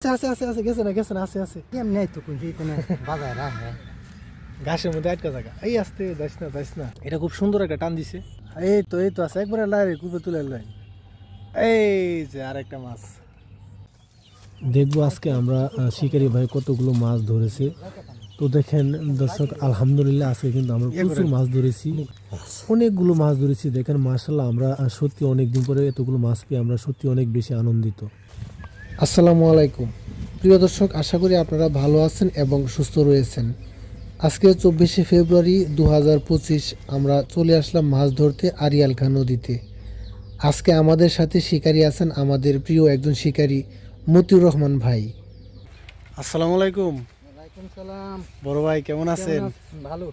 আছে আছে আছে গেছে না গেছে না আছে আছে কেমন নেই তো কোনো রাখে ঘাসের মধ্যে আটকা থাকা। এই আসতে যাইস না যাইস না। এটা খুব সুন্দর একটা টান দিছে। এই তো এই তো আছে একবারে লাইরে কুপে তুলে লাই। এই যে আরেকটা মাছ। দেখব আজকে আমরা শিকারি ভাই কতগুলো মাছ ধরেছে। তো দেখেন দর্শক আলহামদুলিল্লাহ আজকে কিন্তু আমরা প্রচুর মাছ ধরেছি। অনেকগুলো মাছ ধরেছি দেখেন মার্শাল্লাহ আমরা সত্যি অনেক দিন পরে এতগুলো মাছ পেয়ে আমরা সত্যি অনেক বেশি আনন্দিত। আসসালামু আলাইকুম। প্রিয় দর্শক আশা করি আপনারা ভালো আছেন এবং সুস্থ রয়েছেন। আজকে চব্বিশে ফেব্রুয়ারি দু হাজার পঁচিশ আমরা চলে আসলাম মাছ ধরতে আরিয়ালখা নদীতে। আজকে আমাদের সাথে শিকারী আছেন আমাদের প্রিয় একজন শিকারী মতিউর রহমান ভাই। আসসালামু আলাইকুম। সালাম। বড় ভাই কেমন আছেন? কেমন আছেন? ভালো।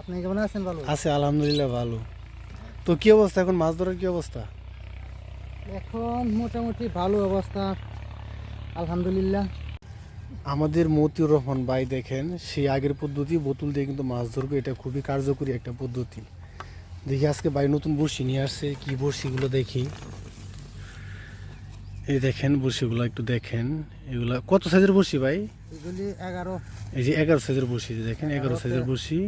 আপনি কেমন আছেন? ভালো? আছে আলহামদুলিল্লাহ ভালো। তো কি অবস্থা এখন? মাছ ধরার কি অবস্থা? এখন মোটামুটি ভালো অবস্থা। আলহামদুলিল্লাহ। আমাদের মতিউর রহমান ভাই দেখেন সেই আগের পদ্ধতি বোতল দিয়ে কিন্তু মাছ ধরবে এটা খুবই কার্যকরী একটা পদ্ধতি। দেখি আজকে ভাই নতুন বড়শি নিয়ে আসছে কি বড়শিগুলো দেখি। এই দেখেন বড়শিগুলো একটু দেখেন এগুলা কত সাইজের বড়শি ভাই? এগুলি এগারো। এই যে এগারো সাইজের বড়শি যে দেখেন এগারো সাইজের বড়শি।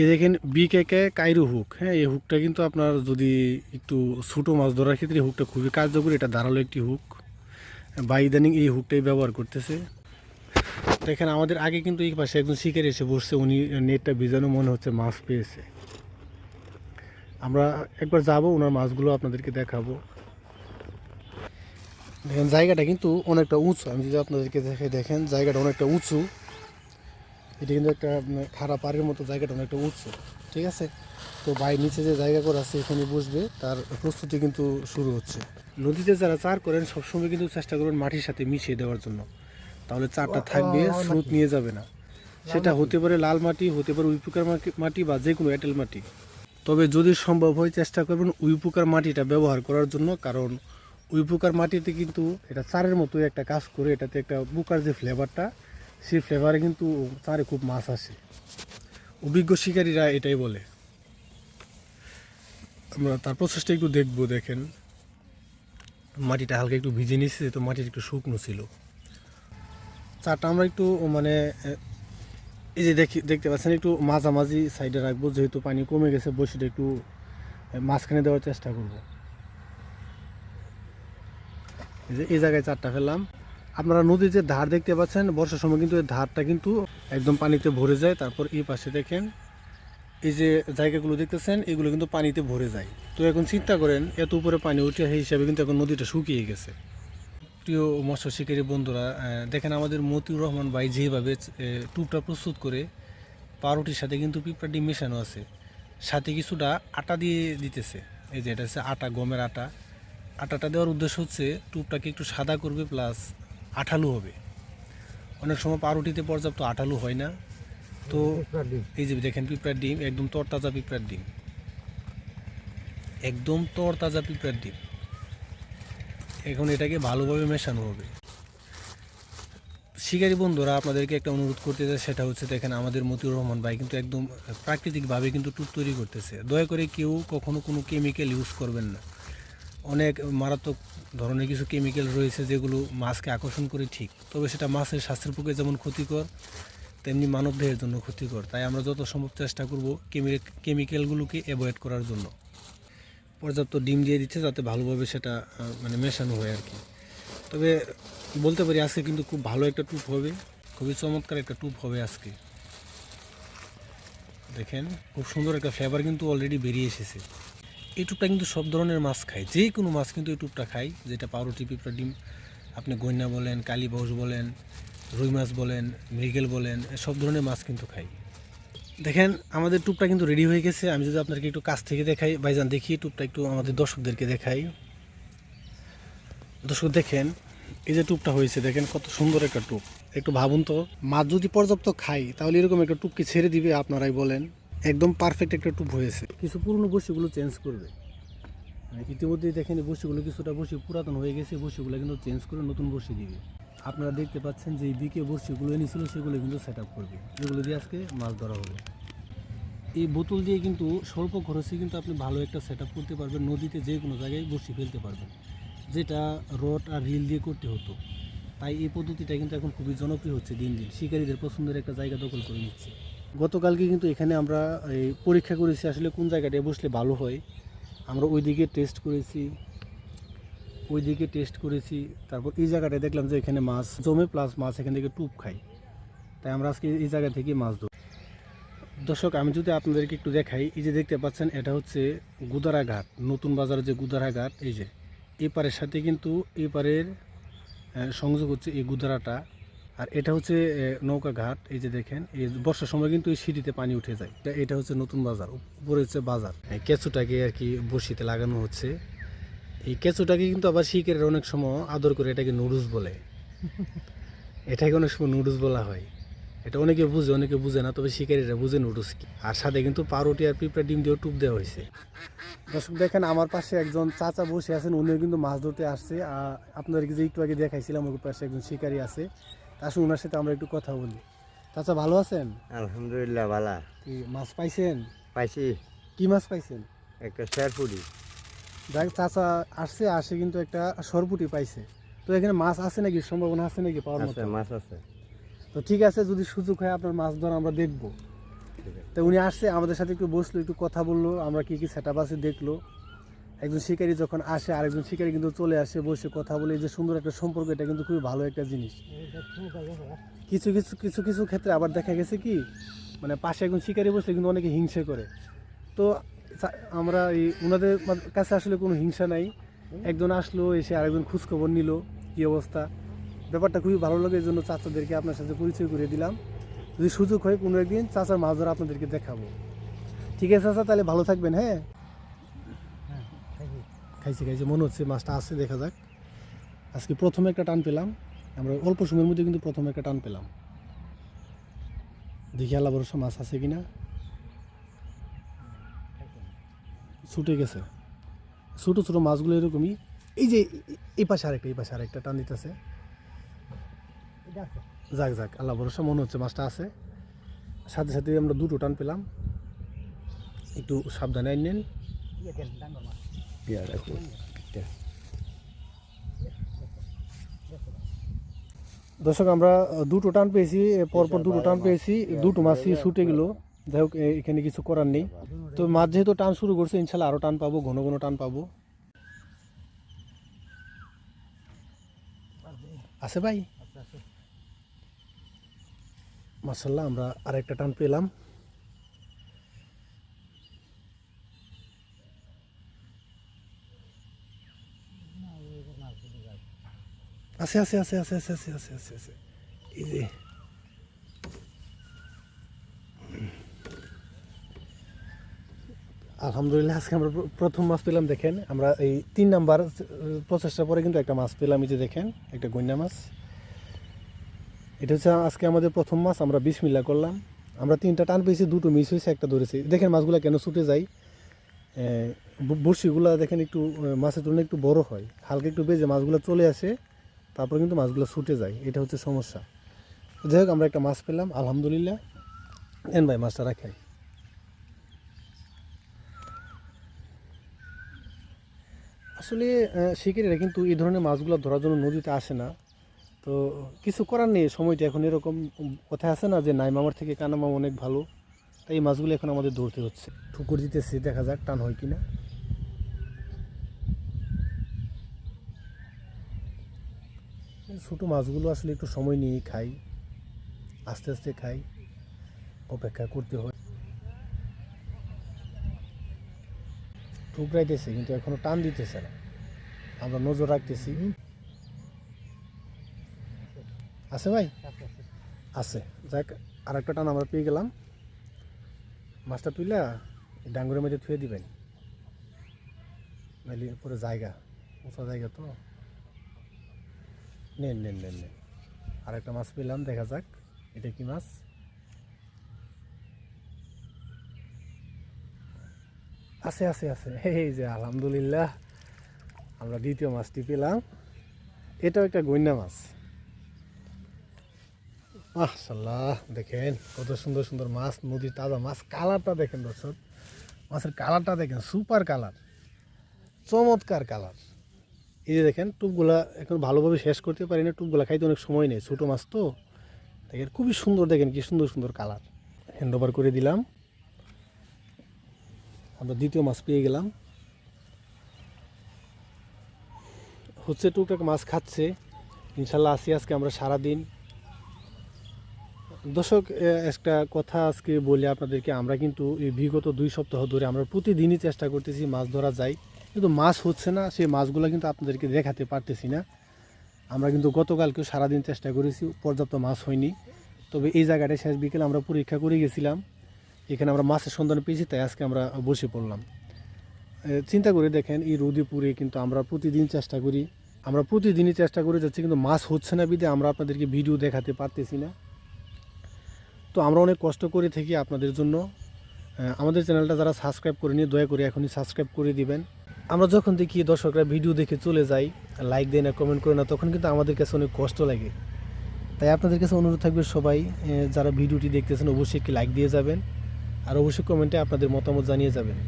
এই দেখেন বিকেকে কাইরু হুক হ্যাঁ এই হুকটা কিন্তু আপনার যদি একটু ছোটো মাছ ধরার ক্ষেত্রে হুকটা খুবই কার্যকরী এটা ধারালো একটি হুক। বা ইদানিং এই হুকটাই ব্যবহার করতেছে। দেখেন, আমাদের আগে কিন্তু এই পাশে একজন শিকারি এসে বসছে, উনি নেটটা ভিজানো মনে হচ্ছে মাছ পেয়েছে। আমরা একবার যাব ওনার মাছগুলো আপনাদেরকে দেখাবো। দেখেন, জায়গাটা কিন্তু অনেকটা উঁচু। আমি যদি আপনাদেরকে দেখে দেখেন, জায়গাটা অনেকটা উঁচু। এটা কিন্তু একটা খারাপ পাড়ের মতো জায়গাটা অনেকটা উঁচু। ঠিক আছে? তো ভাই নিচে যে জায়গা করা আছে এখানে বসবে। তার প্রস্তুতি কিন্তু শুরু হচ্ছে। নদীতে যারা চার করেন সবসময় কিন্তু চেষ্টা করবেন মাটির সাথে মিশিয়ে দেওয়ার জন্য। তাহলে চারটা থাকবে স্রোত নিয়ে যাবে না। সেটা হতে পারে লাল মাটি হতে পারে উইপুকার মাটি- মাটি বা যে কোনো এঁটেল মাটি। তবে যদি সম্ভব হয় চেষ্টা করবেন উইপুকার মাটিটা ব্যবহার করার জন্য। কারণ উইপুকার মাটিতে কিন্তু এটা চারের মতোই একটা কাজ করে। এটাতে একটা বুকার যে ফ্লেভারটা সেই ফ্লেভারে কিন্তু চারে খুব মাছ আসে। অভিজ্ঞ শিকারীরা এটাই বলে। আমরা তার প্রসেসটা একটু দেখব, দেখেন। মাটিটা হালকা একটু ভিজে নিচ্ছে তো মাটিটা একটু শুকনো ছিল। চারটা আমরা একটু মানে এই যে দেখি, দেখতে পাচ্ছেন, একটু মাঝামাঝি সাইডে রাখব, যেহেতু পানি কমে গেছে, বসিটা একটু মাঝখানে দেওয়ার চেষ্টা করব। এই যে, এই জায়গায় চারটা ফেললাম। আপনারা নদীর যে ধার দেখতে পাচ্ছেন, বর্ষার সময় কিন্তু এই ধারটা কিন্তু একদম পানিতে ভরে যায়। তারপর এই পাশে দেখেন, এই যে জায়গাগুলো দেখতেছেন, এগুলো কিন্তু পানিতে ভরে যায়। তো এখন চিন্তা করেন, এত উপরে পানি উঠে সেই হিসাবে কিন্তু এখন নদীটা শুকিয়ে গেছে। প্রিয় মৎস্য শিকারী বন্ধুরা দেখেন আমাদের মতিউর রহমান ভাই যেভাবে টুপটা প্রস্তুত করে পাউরুটির সাথে কিন্তু পিঁপড়া ডিম মেশানো আছে, সাথে কিছুটা আটা দিয়ে দিতেছে। এই যে এটা হচ্ছে আটা, গমের আটা। আটাটা দেওয়ার উদ্দেশ্য হচ্ছে টুপটাকে একটু সাদা করবে, প্লাস আঠালো হবে। অনেক সময় পাউরুটিতে পর্যাপ্ত আঠালো হয় না। তো এই যে দেখেন পিঁপড়ার ডিম একদম তরতাজা পিঁপড়ার ডিম। একদম তরতাজা পিঁপড়ার ডিম। এখন এটাকে ভালোভাবে মেশানো হবে। শিকারী বন্ধুরা আপনাদেরকে একটা অনুরোধ করতে চাই সেটা হচ্ছে দেখেন আমাদের মতিউর রহমান ভাই কিন্তু একদম প্রাকৃতিকভাবে কিন্তু টুপ তৈরি করতেছে। দয়া করে কেউ কখনো কোনো কেমিক্যাল ইউজ করবেন না। অনেক মারাত্মক ধরনের কিছু কেমিক্যাল রয়েছে যেগুলো মাছকে আকর্ষণ করে ঠিক। তবে সেটা মাছের স্বাস্থ্যের পক্ষে যেমন ক্ষতিকর, তেমনি মানবদেহের জন্য ক্ষতিকর। তাই আমরা যত সম্ভব চেষ্টা করব কেমিক্যালগুলোকে অ্যাভয়েড করার জন্য। পর্যাপ্ত ডিম দিয়ে দিচ্ছে যাতে ভালোভাবে সেটা মানে মেশানো হয় আর কি। তবে বলতে পারি আজকে কিন্তু খুব ভালো একটা টুপ হবে। খুবই চমৎকার একটা টুপ হবে আজকে। দেখেন, খুব সুন্দর একটা ফ্লেভার কিন্তু অলরেডি বেরিয়ে এসেছে। এই কিন্তু সব ধরনের মাছ খায়। যে কোনো মাছ কিন্তু এই টুপটা খায়। যেটা পাউরুটি, পিঁপড়া, ডিম, আপনি গইনা বলেন কালীবাউস বলেন, রুই মাছ বলেন, মৃগেল বলেন, সব ধরনের মাছ কিন্তু খাই দেখেন, আমাদের টুপটা কিন্তু রেডি হয়ে গেছে। আমি যদি আপনাকে একটু কাছ থেকে দেখাই, ভাইজান দেখি টুপটা একটু আমাদের দর্শকদেরকে দেখাই। দর্শক, দেখেন, এই যে টুপটা হয়েছে, দেখেন কত সুন্দর একটা টুপ। একটু ভাবুন তো, মাছ যদি পর্যাপ্ত খাই তাহলে এরকম একটা টুপকে ছেড়ে দিবে আপনারাই বলেন। একদম পারফেক্ট একটা টুপ হয়েছে। কিছু পুরনো বসিগুলো চেঞ্জ করবে। মানে ইতিমধ্যেই দেখেন বসিগুলো কিছুটা বসি পুরাতন হয়ে গেছে বসিগুলো কিন্তু চেঞ্জ করে নতুন বসি দিবে। আপনারা দেখতে পাচ্ছেন যে দিকে বসিগুলো এনেছিল, সেগুলো কিন্তু সেট আপ করবে। যেগুলো দিয়ে আজকে মাছ ধরা হবে। এই বোতল দিয়ে কিন্তু স্বল্প খরচে কিন্তু আপনি ভালো একটা সেট করতে পারবেন। নদীতে যে কোনো জায়গায় বসি ফেলতে পারবেন। যেটা রড আর রিল দিয়ে করতে হতো। তাই এই পদ্ধতিটা কিন্তু এখন খুবই জনপ্রিয় হচ্ছে দিন দিন। শিকারীদের পছন্দের একটা জায়গা দখল করে নিচ্ছে। গতকালকে কিন্তু এখানে আমরা এই পরীক্ষা করেছি আসলে কোন জায়গাটায় বসলে ভালো হয়। আমরা ওইদিকে টেস্ট করেছি, ওইদিকে টেস্ট করেছি, তারপর এই জায়গাটায় দেখলাম যে এখানে মাছ জমে প্লাস মাছ এখান থেকে টুপ খাই তাই আমরা আজকে এই জায়গা থেকে মাছ ধরি দর্শক, আমি যদি আপনাদেরকে একটু দেখাই, এই যে দেখতে পাচ্ছেন, এটা হচ্ছে গুদারা ঘাট, নতুন বাজারের যে গুদারা ঘাট, এই যে। এই পারের সাথে কিন্তু এই পারের সংযোগ হচ্ছে এই গুদারাটা। আর এটা হচ্ছে নৌকা ঘাট, এই যে দেখেন, এই বর্ষার সময় কিন্তু এই সিঁড়িতে পানি উঠে যায়। এটা- হচ্ছে নতুন বাজার, উপরে হচ্ছে বাজার। কেঁচুটাকে আর কি বসিতে লাগানো হচ্ছে। এই কেঁচুটাকে কিন্তু আবার শিকারের অনেক সময় আদর করে এটাকে নুডলস বলে। এটাকে অনেক সময় নুডলস বলা হয়। এটা অনেকে বুঝে অনেকে বুঝে না, তবে শিকারীরা বুঝে নুডলস কি। আর সাথে কিন্তু পাউরুটি আর পিঁপড়া ডিম দিয়েও টুপ দেওয়া হয়েছে। দর্শক, দেখেন আমার পাশে একজন চাচা বসে আছেন, উনিও কিন্তু মাছ ধরতে আসছে। আর আপনাদেরকে যে একটু আগে দেখাইছিলাম, ওর পাশে একজন শিকারী আছে। আসুন ওনার সাথে আমরা একটু কথা বলি। চাচা ভালো আছেন? আলহামদুলিল্লাহ কি মাছ পাইছেন? পাইছি। কি মাছ পাইছেন? একটা শেরপুরি। দেখ চাচা আসছে আসে কিন্তু একটা সরপুটি পাইছে। তো এখানে মাছ আছে নাকি? সম্ভাবনা আছে নাকি পাওয়ার মতো? মাছ আছে। তো ঠিক আছে যদি সুযোগ হয় আপনার মাছ ধরা আমরা দেখব। তো উনি আসছে আমাদের সাথে একটু বসল একটু কথা বলল আমরা কি কি সেট আছে দেখল। একজন শিকারী যখন আসে, আরেকজন শিকারী কিন্তু চলে আসে, বসে কথা বলে। যে সুন্দর একটা সম্পর্ক, এটা কিন্তু খুবই ভালো একটা জিনিস। কিছু কিছু কিছু কিছু ক্ষেত্রে আবার দেখা গেছে কি মানে পাশে একজন শিকারী বসে কিন্তু অনেকে হিংসে করে। তো আমরা এই ওনাদের কাছে আসলে কোনো হিংসা নাই। একজন আসলো, এসে আরেকজন খোঁজখবর নিল, কি অবস্থা? ব্যাপারটা খুবই ভালো লাগে এই জন্য চাচাদেরকে আপনার সাথে পরিচয় করে দিলাম। যদি সুযোগ হয়, কোনো একদিন চাচার মাছ ধরা আপনাদেরকে দেখাবো। ঠিক আছে, চাচা? তাহলে ভালো থাকবেন হ্যাঁ? খাইছি, খাইছে, মনে হচ্ছে মাছটা আছে, দেখা যাক। আজকে প্রথমে একটা টান পেলাম। আমরা অল্প সময়ের মধ্যে কিন্তু প্রথমে একটা টান পেলাম। দেখি আল্লাহ ভরসা মাছ আছে কিনা। ছুটে গেছে। ছোটো ছোটো মাছগুলো এরকমই। এই যে এই পাশে আরেকটা এই পাশে আরেকটা টান দিতেছে। যাক যাক, আল্লাহ ভরসা, মনে হচ্ছে মাছটা আছে। সাথে সাথে আমরা দুটো টান পেলাম। একটু সাবধানে আনেন রাখো দর্শক, আমরা দুটো টান পেয়েছি পরপর দুটো টান পেয়েছি, দুটো মাছই ছুটে গেল। যাই হোক এখানে কিছু করার নেই। তো মাছ যেহেতু টান শুরু করছে, ইনশাল্লাহ আরও টান পাবো, ঘন ঘন টান পাবো। আছে ভাই? মাসাল্লাহ আমরা আরেকটা টান পেলাম। আছে আছে আছে আছে আছে আছে আছে আছে আছে এই যে আলহামদুলিল্লাহ আজকে আমরা প্রথম মাছ পেলাম দেখেন আমরা এই তিন নাম্বার প্রচেষ্টার পরে কিন্তু একটা মাছ পেলাম এই যে দেখেন একটা গইনা মাছ এটা হচ্ছে আজকে আমাদের প্রথম মাছ আমরা বিসমিল্লা করলাম আমরা তিনটা টান পেয়েছি দুটো মিস হয়েছে একটা ধরেছি দেখেন মাছগুলো কেন ছুটে যায় বড়শিগুলো দেখেন একটু মাছের তুলনায় একটু বড় হয় হালকা একটু বেজে মাছগুলো চলে আসে তারপর কিন্তু মাছগুলো ছুটে যায়। এটা হচ্ছে সমস্যা। যাই হোক, আমরা একটা মাছ পেলাম, আলহামদুলিল্লাহ। এন ভাই, মাছটা রাখাই আসলে শিকারীরা কিন্তু এই ধরনের মাছগুলো ধরার জন্য নদীতে আসে না। তো কিছু করার নেই, সময়টা এখন এরকম। কথা আছে না যে, নাই, মামার থেকে কানা মামা অনেক ভালো। তাই এই মাছগুলো এখন আমাদের ধরতে হচ্ছে। ঠুকুর দিতেছি, দেখা যাক টান হয় কিনা। এই ছোটো মাছগুলো আসলে একটু সময় নিয়ে খাই। আস্তে আস্তে খাই। অপেক্ষা করতে হয়। ঠুকরাইতেছে কিন্তু এখনও টান দিতেছে না। আমরা নজর রাখতেছি। আছে ভাই? আছে। যাক আর একটা টান আমরা পেয়ে গেলাম। মাছটা তুইলা ডাঙ্গুরের মধ্যে থুয়ে দিবেন। নাহলে পুরো জায়গা উঁচা জায়গা তো। নেন নেন নেন নেন আর একটা মাছ পেলাম, দেখা যাক। এটা কি মাছ? আছে আছে আছে। এই যে আলহামদুলিল্লাহ, আমরা দ্বিতীয় মাছটি পেলাম। এটাও একটা গইনা মাছ। মাশাল্লাহ দেখেন, কত সুন্দর সুন্দর মাছ, নদীর তাজা মাছ। কালারটা দেখেন, দর্শক। মাছের কালারটা দেখেন, সুপার কালার। চমৎকার কালার। এই যে দেখেন, টুপগুলা এখন ভালোভাবে শেষ করতে পারি না টুপগুলা খাইতে অনেক সময় নেই, ছোটো মাছ তো। দেখেন, খুবই সুন্দর, দেখেন কি সুন্দর সুন্দর কালার। হ্যান্ড ওভার করে দিলাম। আমরা দ্বিতীয় মাছ পেয়ে গেলাম। হচ্ছে টুকটাক মাছ খাচ্ছে। ইনশাল্লাহ আসি আজকে আমরা সারাদিন। দর্শক একটা কথা আজকে বলি আপনাদেরকে, আমরা কিন্তু এই বিগত দুই সপ্তাহ ধরে আমরা প্রতিদিনই চেষ্টা করতেছি মাছ ধরা যায়। কিন্তু মাছ হচ্ছে না, সেই মাছগুলো কিন্তু আপনাদেরকে দেখাতে পারতেছি না। আমরা কিন্তু গতকালকেও সারাদিন চেষ্টা করেছি, পর্যাপ্ত মাছ হয়নি। তবে এই জায়গাটায় শেষ বিকেলে আমরা পরীক্ষা করে গেছিলাম। এখানে আমরা মাছের সন্ধান পেয়েছি, তাই আজকে আমরা বসে পড়লাম। চিন্তা করে দেখেন, এই রোদিপুরে কিন্তু আমরা প্রতিদিন চেষ্টা করি। আমরা প্রতিদিনই চেষ্টা করে যাচ্ছি, কিন্তু মাছ হচ্ছে না বিদে আমরা আপনাদেরকে ভিডিও দেখাতে পারতেছি না। তো আমরা অনেক কষ্ট করে থাকি আপনাদের জন্য। আমাদের চ্যানেলটা যারা সাবস্ক্রাইব করেনি, দয়া করে এখনই সাবস্ক্রাইব করে দিবেন। আমরা যখন দেখি দর্শকরা ভিডিও দেখে চলে যাই লাইক দেয় না কমেন্ট করে না, তখন কিন্তু আমাদের কাছে অনেক কষ্ট লাগে। তাই আপনাদের কাছে অনুরোধ থাকবে সবাই যারা ভিডিওটি দেখতেছেন, অবশ্যই একটি লাইক দিয়ে যাবেন আর অবশ্যই কমেন্টে আপনাদের মতামত জানিয়ে যাবেন।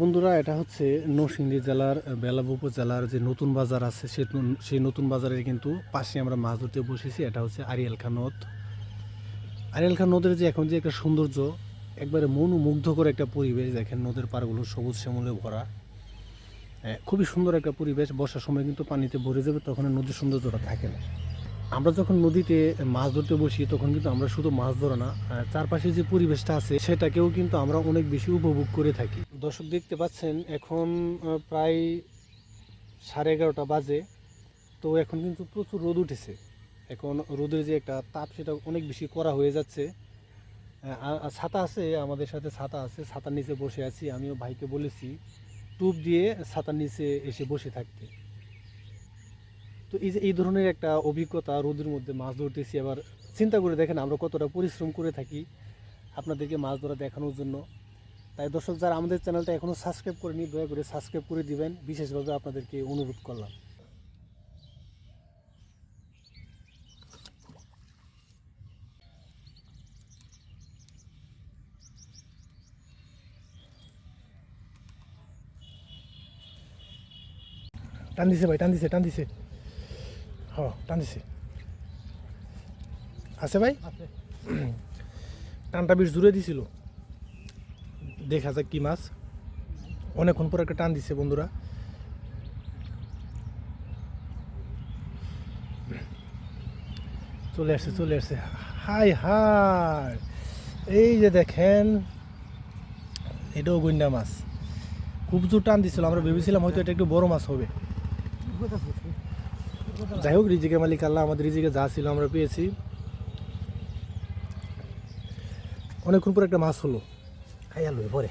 বন্ধুরা, এটা হচ্ছে নরসিংদী জেলার, বেলাব উপজেলার যে নতুন বাজার আছে, সে সেই নতুন বাজারের কিন্তু পাশে আমরা মাছ ধরতে বসেছি। এটা হচ্ছে আরিয়াল খান নদ। আরিয়াল খান নদের যে এখন যে একটা সৌন্দর্য একবারে মন মুগ্ধ করে একটা পরিবেশ দেখেন নদের পাড়গুলো সবুজ শ্যামলে ভরা। হ্যাঁ, খুবই সুন্দর একটা পরিবেশ বর্ষার সময় কিন্তু পানিতে ভরে যাবে তখন নদীর সৌন্দর্যটা থাকে না। আমরা যখন নদীতে মাছ ধরতে বসি তখন কিন্তু আমরা শুধু মাছ ধরা না চারপাশে যে পরিবেশটা আছে সেটাকেও কিন্তু আমরা অনেক বেশি উপভোগ করে থাকি। দর্শক দেখতে পাচ্ছেন এখন প্রায় সাড়ে এগারোটা বাজে তো এখন কিন্তু প্রচুর রোদ উঠেছে। এখন রোদের যে একটা তাপ সেটা অনেক বেশি করা হয়ে যাচ্ছে। ছাতা আছে, আমাদের সাথে ছাতা আছে, ছাতার নিচে বসে আছি। আমিও ভাইকে বলেছি, টুপ দিয়ে ছাতার নিচে এসে বসে থাকতে। তো এই যে, এই ধরনের একটা অভিজ্ঞতা, রোদের মধ্যে মাছ ধরতেছি। আবার চিন্তা করে দেখেন, আমরা কতটা পরিশ্রম করে থাকি আপনাদেরকে মাছ ধরা দেখানোর জন্য। তাই দর্শক, যারা আমাদের চ্যানেলটা এখনও সাবস্ক্রাইব করেনি, দয়া করে সাবস্ক্রাইব করে দিবেন। বিশেষভাবে আপনাদেরকে অনুরোধ করলাম। টান দিছে ভাই টান দিছে টান দিছে হ টান দিছে আছে। ভাই টানটা বেশ জুড়ে দিছিল। দেখা যাক কি মাছ। অনেকক্ষণ পর একটা টান দিছে বন্ধুরা। চলে আসছে চলে আসছে। Hi hi. এই যে দেখেন এটাও গন্ডা মাছ। খুব জোর টান দিছিল আমরা ভেবেছিলাম হয়তো এটা একটু বড় মাছ হবে। যাই হোক রিজিকে মালিক আল্লাহ আমাদের রিজিকে যা ছিল আমরা পেয়েছি। অনেকক্ষণ পর একটা মাছ হলো। খাইয়া পরে।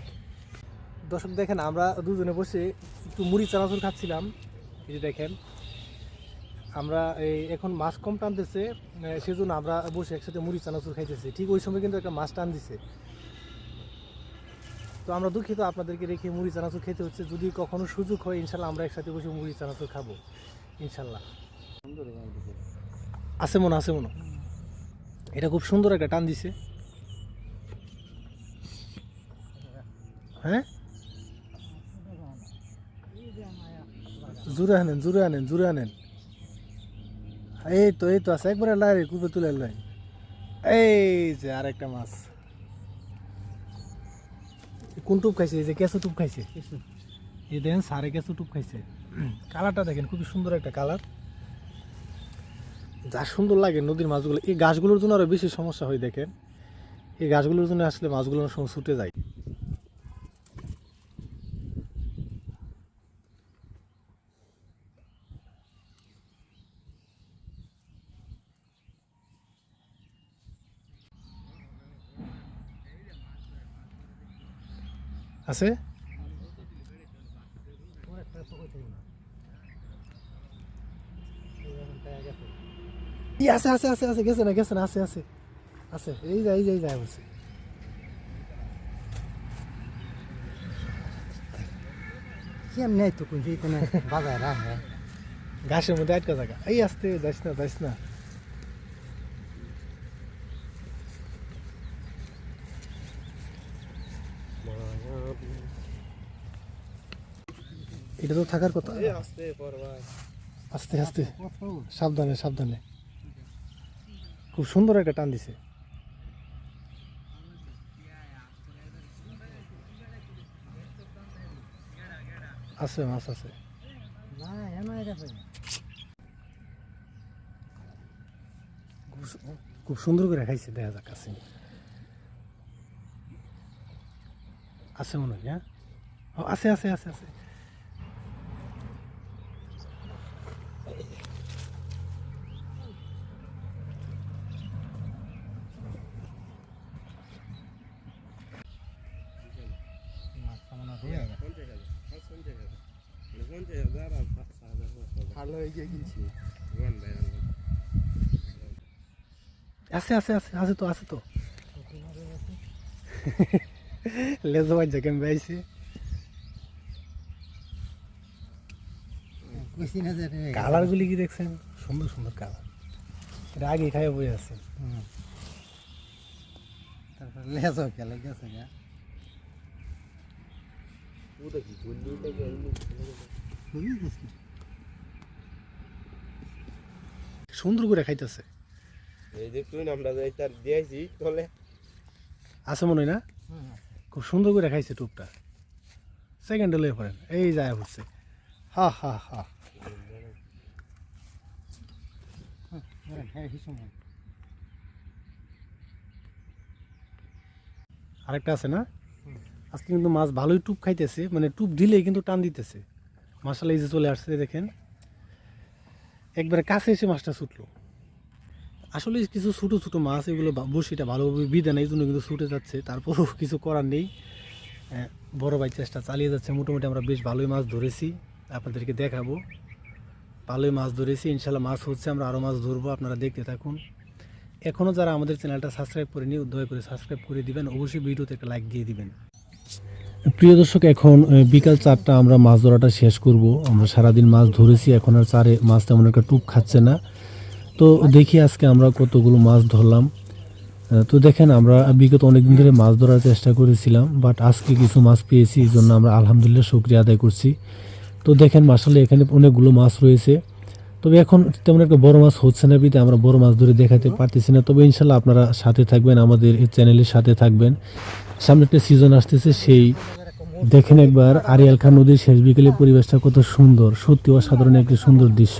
দর্শক দেখেন, আমরা দুজনে বসে একটু মুড়ি চানাচুর খাচ্ছিলাম। এই যে দেখেন, আমরা এই এখন মাছ কম টানতেছে সেজন্য আমরা বসে একসাথে মুড়ি চানাচুর খাইতেছি। ঠিক ওই সময় কিন্তু একটা মাছ টান দিছে। তো আমরা দুঃখিত আপনাদেরকে রেখে মুড়ি চানাচুর খেতে হচ্ছে। যদি কখনো সুযোগ হয়, ইনশাল্লাহ আমরা একসাথে বসে মুড়ি চানাচুর খাব। ইনশাল্লাহ। আছে মনে আছে মনে। এটা খুব সুন্দর একটা টান দিছে। হ্যাঁ? জুড়ে আনেন জুড়ে আনেন জুড়ে আনেন। এই তো এই তো আছে। একবারে লাইরে কুপে তুলে লাই। এই যে আরেকটা মাছ। কোন টুপ খাইছে? এই যে কেঁচো টুপ খাইছে। এই দেখেন সারে কেঁচো টুপ খাইছে। কালারটা দেখেন খুবই সুন্দর একটা কালার। যা সুন্দর লাগে নদীর মাছগুলো। এই গাছগুলোর জন্য আরও বেশি সমস্যা হয় দেখেন। এই গাছগুলোর জন্য আসলে মাছগুলো সময় ছুটে যায়। আছে ই আছে আছে আছে আছে গেছে না গেছে না আছে আছে আছে এই যায় এই যায় এই যায় বলছে কেমনে তো কোন যেতে না বাজার রাখে ঘাসের মধ্যে আটকা থাকা এই আসতে যাইস না যাইস না এটা তো থাকার কথা। আস্তে আস্তে সাবধানে সাবধানে। খুব সুন্দর একটা টান দিছে। আছে মাছ আছে। খুব সুন্দর করে খাইছে দেখা যাক আছে আছে মনে হয় হ্যাঁ আছে আছে আছে আছে মাছ সামনে হয়ে গেছে ভালো হয়ে গিয়ে কিনছি। আছে আছে আছে আছে তো আছে তো। লেজো বাজ জায়গা যে কালারগুলি কি দেখছেন? সুন্দর সুন্দর কালার। এটা আগে খাইয়ে বই আছে। হুম। তারপর লেজও খেলে গেছে গা। খুবই গেছে। সুন্দর করে খাইতেছে। এই দেখুন আমরা যে তার দিয়েছি তলে আছে মনে না? খুব সুন্দর করে খাইছে টুপটা। সেকেন্ডে লয়ে পড়েন এই যায় হচ্ছে। হা হা হা। হ্যাঁ আরেকটা আছে না? আজকে কিন্তু মাছ ভালোই টুপ খাইতেছে মানে টুপ দিলেই কিন্তু টান দিতেছে। মাসালা এই যে চলে আসছে দেখেন। একবারে কাছে এসে মাছটা ছুটলো। আসলে কিছু ছোটো ছোটো মাছ এগুলো বসিটা ভালোভাবে বিধে নেই জন্য কিন্তু ছুটে যাচ্ছে। তারপরও কিছু করার নেই। আহ, বড় ভাই চেষ্টা চালিয়ে যাচ্ছে। মোটামুটি আমরা বেশ ভালোই মাছ ধরেছি। আপনাদেরকে দেখাবো। ভালোই মাছ ধরেছি। ইনশাল্লাহ মাছ হচ্ছে আমরা আরও মাছ ধরবো। আপনারা দেখতে থাকুন। এখনও যারা আমাদের চ্যানেলটা সাবস্ক্রাইব করেনি দয়া করে সাবস্ক্রাইব করে দিবেন। অবশ্যই ভিডিওতে একটা লাইক দিয়ে দিবেন। প্রিয় দর্শক, এখন বিকাল চারটা আমরা মাছ ধরাটা শেষ করব। আমরা সারাদিন মাছ ধরেছি, এখন আর চারে মাছ তেমন একটা টুপ খাচ্ছে না। তো দেখি আজকে আমরা কতগুলো মাছ ধরলাম। তো দেখেন, আমরা বিগত অনেকদিন ধরে মাছ ধরার চেষ্টা করেছিলাম, বাট আজকে কিছু মাছ পেয়েছি, এই জন্য আমরা আলহামদুলিল্লাহ শুক্রিয়া আদায় করছি। তো দেখেন মাসালে এখানে অনেকগুলো মাছ রয়েছে। তবে এখন তেমন একটা বড় মাছ হচ্ছে না বিধে আমরা বড় মাছ ধরে দেখাতে পারতেছি না। তবে ইনশাল্লাহ আপনারা সাথে থাকবেন, আমাদের এই চ্যানেলের সাথে থাকবেন। সামনে একটা সিজন আসতেছে সেই দেখেন একবার আরিয়াল খান নদীর শেষ বিকেলে পরিবেশটা কত সুন্দর। সত্যি অসাধারণ একটি সুন্দর দৃশ্য।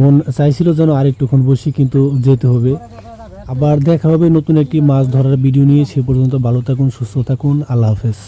মন চাইছিল যেন আরেকটুক্ষণ বসি, কিন্তু যেতে হবে। আবার দেখা হবে নতুন একটি মাছ ধরার ভিডিও নিয়ে। সে পর্যন্ত ভালো থাকুন, সুস্থ থাকুন। আল্লাহ হাফেজ।